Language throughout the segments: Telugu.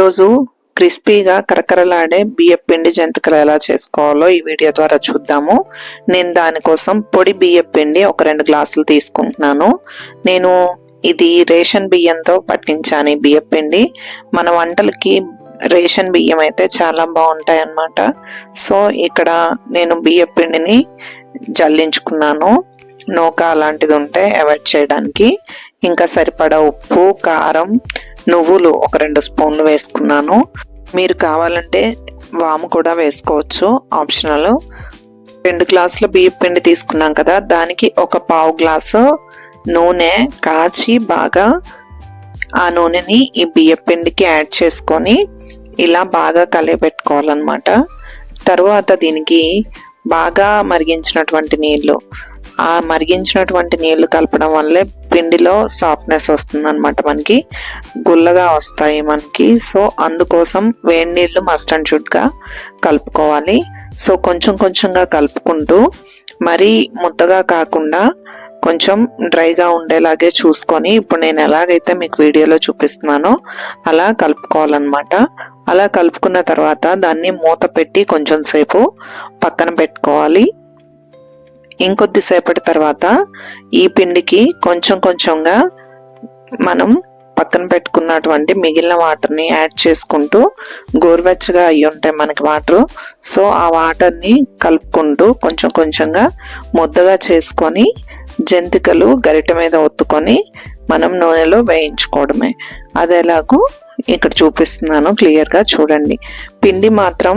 ఈరోజు క్రిస్పీగా కరకరలాడే బియ్యపు పిండి జంతికలు ఎలా చేసుకోవాలో ఈ వీడియో ద్వారా చూద్దాము. నేను దానికోసం పొడి బియ్యపు పిండి ఒక రెండు గ్లాసులు తీసుకుంటున్నాను. నేను ఇది రేషన్ బియ్యంతో పట్టించాను ఈ బియ్యపు పిండి. మన వంటలకి రేషన్ బియ్యం అయితే చాలా బాగుంటాయి అన్నమాట సో ఇక్కడ నేను బియ్యపు పిండిని జల్లించుకున్నాను. నూక అలాంటిది ఉంటే అవాయిడ్ చేయడానికి. ఇంకా సరిపడా ఉప్పు కారం నువ్వులు ఒక రెండు స్పూన్లు వేసుకున్నాను. మీరు కావాలంటే వాము కూడా వేసుకోవచ్చు ఆప్షనల్ రెండు గ్లాసుల బియ్యం పిండి తీసుకున్నాం కదా దానికి ఒక పావు గ్లాసు నూనె కాచి బాగా ఆ నూనెని ఈ బియ్యం పిండికి యాడ్ చేసుకొని ఇలా బాగా కలియబెట్టుకోవాలన్నమాట తర్వాత దీనికి బాగా మరిగించినటువంటి నీళ్ళు. ఆ మరిగించినటువంటి నీళ్ళు కలపడం వల్లే పిండిలో సాఫ్ట్నెస్ వస్తుంది అనమాట మనకి. గుల్లగా వస్తాయి మనకి. సో అందుకోసం వేడి నీళ్ళు మస్ట్ అండ్ షుడ్గా కలుపుకోవాలి. సో కొంచెం కొంచెంగా కలుపుకుంటూ మరీ ముద్దగా కాకుండా కొంచెం డ్రైగా ఉండేలాగే చూసుకొని ఇప్పుడు నేను ఎలాగైతే మీకు వీడియోలో చూపిస్తున్నానో అలా కలుపుకోవాలన్నమాట. అలా కలుపుకున్న తర్వాత దాన్ని మూత పెట్టి కొంచెం సేపు పక్కన పెట్టుకోవాలి. ఇంకొద్దిసేపటి తర్వాత ఈ పిండికి కొంచెం కొంచెంగా మనం పక్కన పెట్టుకున్నటువంటి మిగిలిన వాటర్ని యాడ్ చేసుకుంటూ గోరువెచ్చగా అయ్యి ఉంటాయి మనకి వాటర్. సో ఆ వాటర్ని కలుపుకుంటూ కొంచెం కొంచెంగా ముద్దగా చేసుకొని జంతికలు గరిటె మీద ఒత్తుకొని మనం నూనెలో వేయించుకోవడమే. అది ఎలాగో ఇక్కడ చూపిస్తున్నాను క్లియర్గా చూడండి. పిండి మాత్రం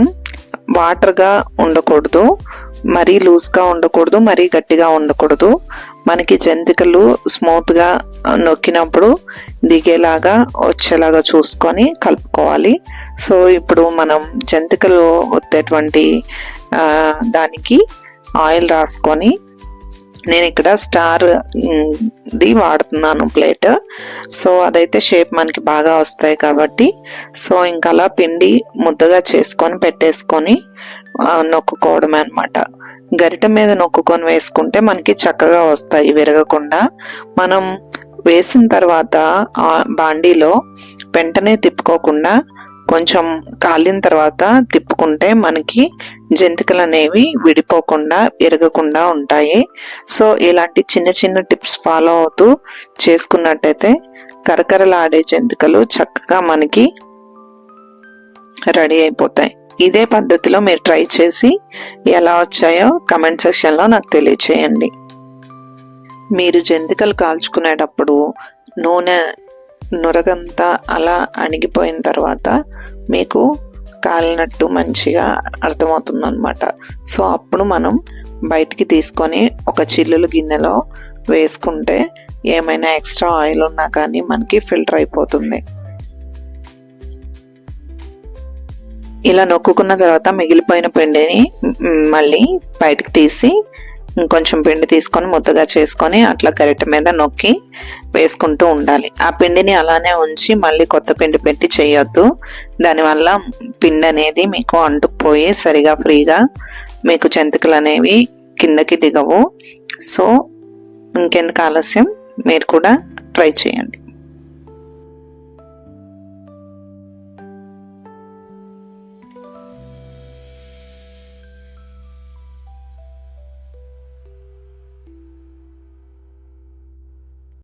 వాటర్గా ఉండకూడదు. మరీ లూజ్గా ఉండకూడదు మరీ గట్టిగా ఉండకూడదు. మనకి జంతికలు స్మూత్గా నొక్కినప్పుడు దిగేలాగా వచ్చేలాగా చూసుకొని కలుపుకోవాలి. సో ఇప్పుడు మనం జంతికలు వచ్చేటువంటి దానికి ఆయిల్ రాసుకొని నేను ఇక్కడ స్టార్ ది వాడుతున్నాను ప్లేట్. సో అదైతే షేప్ మనకి బాగా వస్తాయి కాబట్టి సో ఇంకా అలా పిండి ముద్దగా చేసుకొని పెట్టేసుకొని నొక్కుకోవడమే అనమాట గరిట మీద నొక్కుకొని వేసుకుంటే మనకి చక్కగా వస్తాయి విరగకుండా. మనం వేసిన తర్వాత ఆ బాండీలో వెంటనే తిప్పుకోకుండా కొంచెం కాలిన తర్వాత తిప్పుకుంటే మనకి జంతికలు అనేవి విడిపోకుండా ఎరగకుండా ఉంటాయి. సో ఇలాంటి చిన్న చిన్న టిప్స్ ఫాలో అవుతూ చేసుకున్నట్టయితే కరకరలాడే జంతికలు చక్కగా మనకి రెడీ అయిపోతాయి. ఇదే పద్ధతిలో మీరు ట్రై చేసి ఎలా వచ్చాయో కమెంట్ సెక్షన్లో నాకు తెలియచేయండి. మీరు జంతికలు కాల్చుకునేటప్పుడు నూనె నురగంతా అలా అణిగిపోయిన తర్వాత మీకు కాలినట్టు మంచిగా అర్థమవుతుందన్నమాట. సో అప్పుడు మనం బయటికి తీసుకొని ఒక చిల్లులు గిన్నెలో వేసుకుంటే ఏమైనా ఎక్స్ట్రా ఆయిల్ ఉన్నా కానీ మనకి ఫిల్టర్ అయిపోతుంది. ఇలా నొక్కుకున్న తర్వాత మిగిలిపోయిన పిండిని మళ్ళీ బయటకు తీసి ఇంకొంచెం పిండి తీసుకొని ముద్దగా చేసుకొని అట్లా గరిటె మీద నొక్కి వేసుకుంటూ ఉండాలి. ఆ పిండిని అలానే ఉంచి మళ్ళీ కొత్త పిండి పెట్టి చేయొద్దు. దానివల్ల పిండి అనేది మీకు అంటుకుపోయి సరిగా ఫ్రీగా మీకు జంతికలు అనేవి కిందకి దిగవు. సో ఇంకెందుకు ఆలస్యం? మీరు కూడా ట్రై చేయండి.